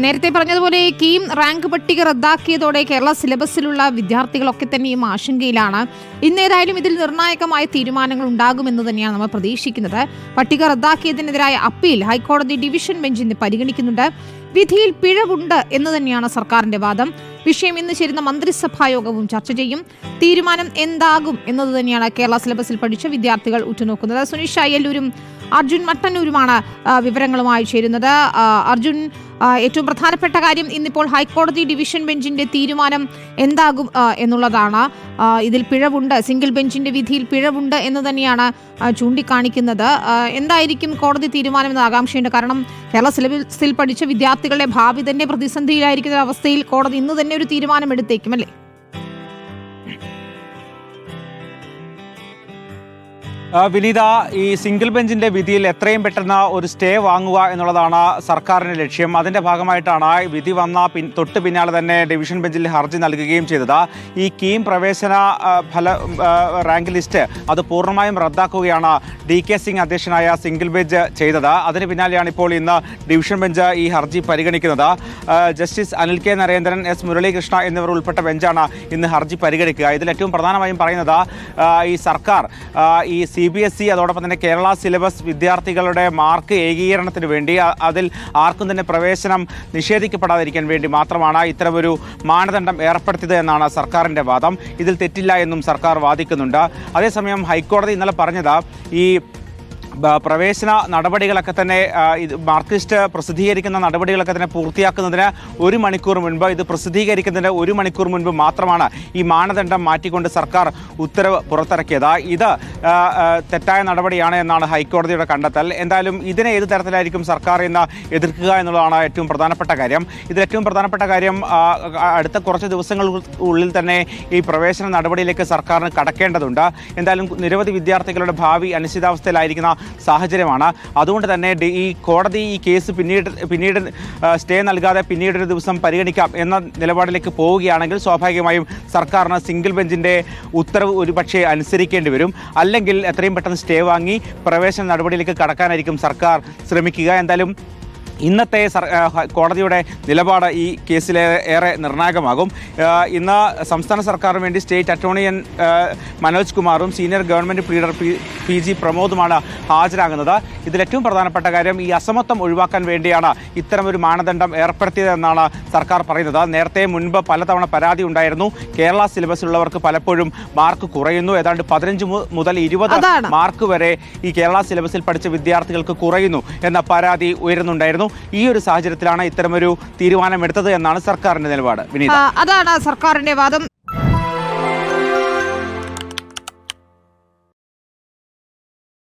നേരത്തെ പറഞ്ഞതുപോലെ കീം റാങ്ക് പട്ടിക റദ്ദാക്കിയതോടെ കേരള സിലബസിലുള്ള വിദ്യാർത്ഥികളൊക്കെ തന്നെയും ആശങ്കയിലാണ് ഇന്നേതായാലും ഇതിൽ നിർണായകമായ തീരുമാനങ്ങൾ ഉണ്ടാകുമെന്ന് തന്നെയാണ് നമ്മൾ പ്രതീക്ഷിക്കുന്നത്. പട്ടിക റദ്ദാക്കിയതിനെതിരായ അപ്പീൽ ഹൈക്കോടതി ഡിവിഷൻ ബെഞ്ച് ഇന്ന് പരിഗണിക്കുന്നുണ്ട്. വിധിയിൽ പിഴവുണ്ട് എന്ന് തന്നെയാണ് സർക്കാരിന്റെ വാദം. വിഷയം ഇന്ന് ചേരുന്ന മന്ത്രിസഭാ യോഗവും ചർച്ച ചെയ്യും. തീരുമാനം എന്താകും എന്നത് തന്നെയാണ് കേരള സിലബസിൽ പഠിച്ച വിദ്യാർത്ഥികൾ ഉറ്റുനോക്കുന്നത്. സുനിഷ അയ്യല്ലൂരും അർജുൻ മട്ടന്നൂരുമാണ് വിവരങ്ങളുമായി ചേരുന്നത്. അർജുൻ ഏറ്റവും പ്രധാനപ്പെട്ട കാര്യം ഇന്നിപ്പോൾ ഹൈക്കോടതി ഡിവിഷൻ ബെഞ്ചിന്റെ തീരുമാനം എന്താകും എന്നുള്ളതാണ്. ഇതിൽ പിഴവുണ്ട് സിംഗിൾ ബെഞ്ചിന്റെ വിധിയിൽ പിഴവുണ്ട് എന്ന് തന്നെയാണ് ചൂണ്ടിക്കാണിക്കുന്നത്. എന്തായിരിക്കും കോടതി തീരുമാനം എന്ന ആകാംക്ഷയുണ്ട്. കാരണം കേരള സിലബസിൽ പഠിച്ച വിദ്യാർത്ഥികളുടെ ഭാവി തന്നെ പ്രതിസന്ധിയിലായിരിക്കുന്ന അവസ്ഥയിൽ കോടതി ഇന്ന് തന്നെ ഒരു തീരുമാനം എടുത്തേക്കും അല്ലേ വിനീത ഈ സിംഗിൾ ബെഞ്ചിന്റെ വിധിയിൽ എത്രയും പെട്ടെന്ന് ഒരു സ്റ്റേ വാങ്ങുക എന്നുള്ളതാണ് സർക്കാരിന്റെ ലക്ഷ്യം. അതിന്റെ ഭാഗമായിട്ടാണ് വിധി വന്ന പിൻ തൊട്ട് പിന്നാലെ തന്നെ ഡിവിഷൻ ബെഞ്ചിൽ ഹർജി നൽകുകയും ചെയ്തത്. ഈ കീം പ്രവേശന ഫല റാങ്ക് ലിസ്റ്റ് അത് പൂർണമായും റദ്ദാക്കുകയാണ് ഡി കെ സിംഗ് അധ്യക്ഷനായ സിംഗിൾ ബെഞ്ച് ചെയ്തത്. അതിന് പിന്നാലെയാണ് ഇപ്പോൾ ഇന്ന് ഡിവിഷൻ ബെഞ്ച് ഈ ഹർജി പരിഗണിക്കുന്നത്. Justice Anil K Narendran S Muralikrishna എന്നിവർ ഉൾപ്പെട്ട ബെഞ്ചാണ് ഇന്ന് ഹർജി പരിഗണിക്കുക. ഇതിൽ ഏറ്റവും പ്രധാനമായും പറയുന്നത് ഈ സർക്കാർ ഈ സി ബി എസ് ഇ അതോടൊപ്പം തന്നെ കേരള സിലബസ് വിദ്യാർത്ഥികളുടെ മാർക്ക് ഏകീകരണത്തിന് വേണ്ടി അതിൽ ആർക്കും തന്നെ പ്രവേശനം നിഷേധിക്കപ്പെടാതിരിക്കാൻ വേണ്ടി മാത്രമാണ് ഇത്തരമൊരു മാനദണ്ഡം ഏർപ്പെടുത്തിയത് എന്നാണ് സർക്കാരിന്റെ വാദം. ഇതിൽ തെറ്റില്ല എന്നും സർക്കാർ വാദിക്കുന്നുണ്ട്. അതേസമയം ഹൈക്കോടതി ഇന്നലെ പറഞ്ഞത് ഈ പ്രവേശന നടപടികളൊക്കെ തന്നെ ഇത് മാർക്കിസ്റ്റ് പ്രസിദ്ധീകരിക്കുന്ന നടപടികളൊക്കെ തന്നെ പൂർത്തിയാക്കുന്നതിന് ഒരു മണിക്കൂർ മുൻപ് ഇത് പ്രസിദ്ധീകരിക്കുന്നതിന് ഒരു മണിക്കൂർ മുൻപ് മാത്രമാണ് ഈ മാനദണ്ഡം മാറ്റിക്കൊണ്ട് സർക്കാർ ഉത്തരവ് പുറത്തിറക്കിയത്. ഇത് തെറ്റായ നടപടിയാണ് എന്നാണ് ഹൈക്കോടതിയുടെ കണ്ടെത്തൽ. എന്തായാലും ഇതിനെ ഏത് തരത്തിലായിരിക്കും സർക്കാർ ഇന്ന് എതിർക്കുക എന്നുള്ളതാണ് ഏറ്റവും പ്രധാനപ്പെട്ട കാര്യം. ഇതിൽ ഏറ്റവും പ്രധാനപ്പെട്ട കാര്യം അടുത്ത കുറച്ച് ദിവസങ്ങൾക്കുള്ളിൽ തന്നെ ഈ പ്രവേശന നടപടിയിലേക്ക് സർക്കാരിന് കടക്കേണ്ടതുണ്ട്. എന്തായാലും നിരവധി വിദ്യാർത്ഥികളുടെ ഭാവി അനിശ്ചിതാവസ്ഥയിലായിരിക്കുന്ന സാഹചര്യമാണ്. അതുകൊണ്ട് തന്നെ ഈ കോടതി ഈ കേസ് പിന്നീട് പിന്നീട് സ്റ്റേ നൽകാതെ പിന്നീട് ഒരു ദിവസം പരിഗണിക്കാം എന്ന നിലപാടിലേക്ക് പോവുകയാണെങ്കിൽ സ്വാഭാവികമായും സർക്കാരിന് സിംഗിൾ ബെഞ്ചിന്റെ ഉത്തരവ് ഒരുപക്ഷെ അനുസരിക്കേണ്ടി വരും. അല്ലെങ്കിൽ എത്രയും പെട്ടെന്ന് സ്റ്റേ വാങ്ങി പ്രവേശന നടപടിയിലേക്ക് കടക്കാനായിരിക്കും സർക്കാർ ശ്രമിക്കുക. എന്തായാലും ഇന്നത്തെ കോടതിയുടെ നിലപാട് ഈ കേസിൽ ഏറെ നിർണായകമാകും. ഇന്ന് സംസ്ഥാന സർക്കാരിന് വേണ്ടി സ്റ്റേറ്റ് അറ്റോർണിയൻ മനോജ് കുമാറും senior government pleader P G പ്രമോദുമാണ് ഹാജരാകുന്നത്. ഇതിലേറ്റവും പ്രധാനപ്പെട്ട കാര്യം ഈ അസമത്വം ഒഴിവാക്കാൻ വേണ്ടിയാണ് ഇത്തരമൊരു മാനദണ്ഡം ഏർപ്പെടുത്തിയതെന്നാണ് സർക്കാർ പറയുന്നത്. നേരത്തെ മുൻപ് പലതവണ പരാതി ഉണ്ടായിരുന്നു. കേരള സിലബസിലുള്ളവർക്ക് പലപ്പോഴും മാർക്ക് കുറയുന്നു. ഏതാണ്ട് പതിനഞ്ച് മുതൽ ഇരുപത്. മാർക്ക് വരെ ഈ കേരള സിലബസിൽ പഠിച്ച വിദ്യാർത്ഥികൾക്ക് കുറയുന്നു എന്ന പരാതി ഉയരുന്നുണ്ടായിരുന്നു. ഈ ഒരു സാഹചര്യത്തിലാണ് ഇത്തരമൊരു തീരുമാനമെടുത്തത് എന്നാണ് സർക്കാരിന്റെ നിലപാട്. അതാണ് സർക്കാരിന്റെ വാദം.